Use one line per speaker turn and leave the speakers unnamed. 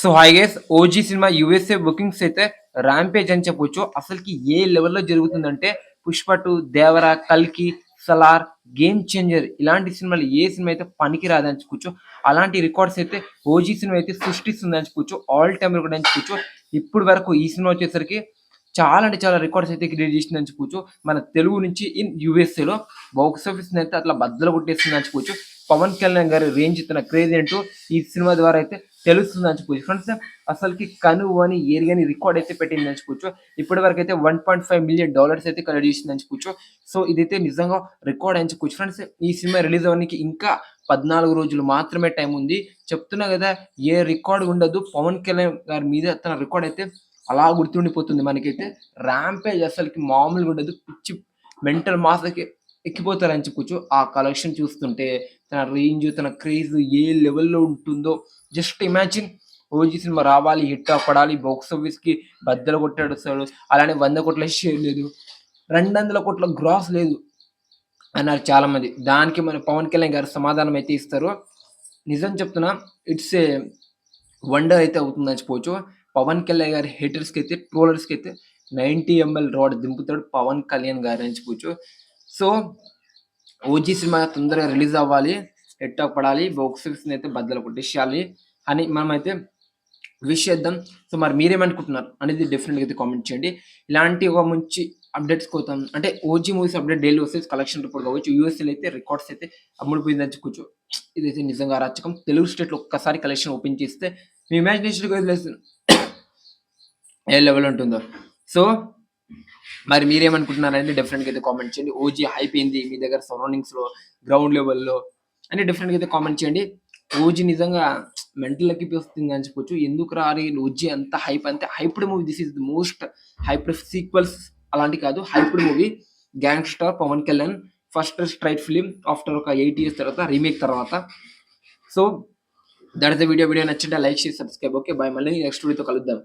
So hi guys OG సినిమా USA bookings అయితే rampage అని చెప్పొచ్చు. అసలుకి ఏ లెవెల్లో జరుగుతుందంటే పుష్ప టూ దేవర కల్కి సలార్ గేమ్ చేంజర్ ఇలాంటి సినిమాలు ఏ సినిమా అయితే పనికి రాదని చెప్పొచ్చు. అలాంటి రికార్డ్స్ అయితే ఓజీ సినిమా అయితే సృష్టిస్తుంది అని చెప్పొచ్చు. ఆల్ టైమ్ రికార్డ్ అని చెప్పొచ్చు. ఇప్పుడు వరకు ఈ సినిమా వచ్చేసరికి చాలా అంటే చాలా రికార్డ్స్ అయితే క్రియేట్ చేసింది అని చెప్పొచ్చు. మన తెలుగు నుంచి ఇన్ యూఎస్ఏలో బాక్స్ ఆఫీస్ అయితే అట్లా బద్దలు కొట్టేస్తుంది అని చెప్పొచ్చు. పవన్ కళ్యాణ్ గారి రేంజ్ తన క్రేజ్ అంటూ ఈ సినిమా ద్వారా అయితే తెలుస్తుంది అని చెప్పొచ్చు ఫ్రెండ్స్ అసలుకి కను అని ఏరియాని రికార్డ్ అయితే పెట్టింది అని ఇప్పటి వరకు అయితే one point five million dollars అయితే కలెక్ట్ చేసింది అని చెప్పొచ్చు సో ఇదైతే నిజంగా రికార్డ్ అని ఫ్రెండ్స్ ఈ సినిమా రిలీజ్ అవ్వడానికి ఇంకా పద్నాలుగు రోజులు మాత్రమే టైం ఉంది. చెప్తున్నా కదా ఏ రికార్డ్ ఉండదు. పవన్ కళ్యాణ్ గారి మీద తన రికార్డ్ అయితే అలా గుర్తుండిపోతుంది మనకైతే. ర్యాంపేజ్ అసలుకి మామూలుగా ఉండదు. పిచ్చి మెంటల్ మాస్కి ఎక్కిపోతారని చెప్పొచ్చు. ఆ కలెక్షన్ చూస్తుంటే తన రేంజ్ తన క్రేజ్ ఏ లెవెల్లో ఉంటుందో జస్ట్ ఇమాజిన్ ఓజీ సినిమా రావాలి హిట్ పడాలి బాక్స్ ఆఫీస్కి బద్దలు కొట్టాడు అలానే వంద కోట్ల షేర్ లేదు రెండు వందల కోట్ల గ్రాస్ లేదు అన్నారు చాలా మంది దానికి మన పవన్ కళ్యాణ్ గారు సమాధానం అయితే ఇస్తారు. నిజం చెప్తున్నా ఇట్స్ ఏ వండర్ అయితే అవుతుందని చెప్పవచ్చు పవన్ కళ్యాణ్ గారి హేటర్స్కి అయితే ట్రోలర్స్కి అయితే నైంటీ ఎంఎల్ రాడ్ దింపుతాడు పవన్ కళ్యాణ్ గారు అని చెప్పవచ్చు సో ఓజీ సినిమా తొందరగా రిలీజ్ అవ్వాలి హిట్ పడాలి బాక్స్ ఆఫీస్ని అయితే బద్దలు కొట్టేసేయాలి అని మనమైతే విష్ చేద్దాం. సో మరి మీరేమనుకుంటున్నారు అనేది డెఫినెట్గా అయితే కామెంట్ చేయండి. ఇలాంటి ఒక మంచి అప్డేట్స్ కోసం అంటే ఓజీ మూవీస్ అప్డేట్ డైలీ వస్తే కలెక్షన్ రిపోర్ట్ కావచ్చు యూఎస్ఏలో అయితే రికార్డ్స్ అయితే అమ్ముడిపోయిందని చెప్పుకోవచ్చు ఇదైతే నిజంగా రచకం తెలుగు స్టేట్లో ఒక్కసారి కలెక్షన్ ఓపెన్ చేస్తే మీ ఇమాజినేషన్ ఏ లెవెల్ ఉంటుందో. సో మరి మీరేమనుకుంటున్నారంటే డిఫరెంట్ డెఫినెట్గా అయితే కామెంట్ చేయండి. ఓజీ హైప్ ఏంది? మీ దగ్గర సరౌండింగ్స్లో గ్రౌండ్ లెవెల్లో అని డెఫినెట్గా అయితే కామెంట్ చేయండి. ఓజీ నిజంగా మెంటల్ వస్తుంది అని చెప్పొచ్చు. ఎందుకు రారి ఓజీ అంత హైప్ అంతే hyped movie this is the most hyped sequels అలాంటి కాదు. Hyped movie gangster Pawan Kalyan first straight film after ఒక ఎయిట్ ఇయర్స్ తర్వాత రీమేక్ తర్వాత. So that is the video video నచ్చింటే like చేసి సబ్స్క్రైబ్ ఓకే బాయ్ మళ్ళీ next వీడియోతో కలుద్దాం.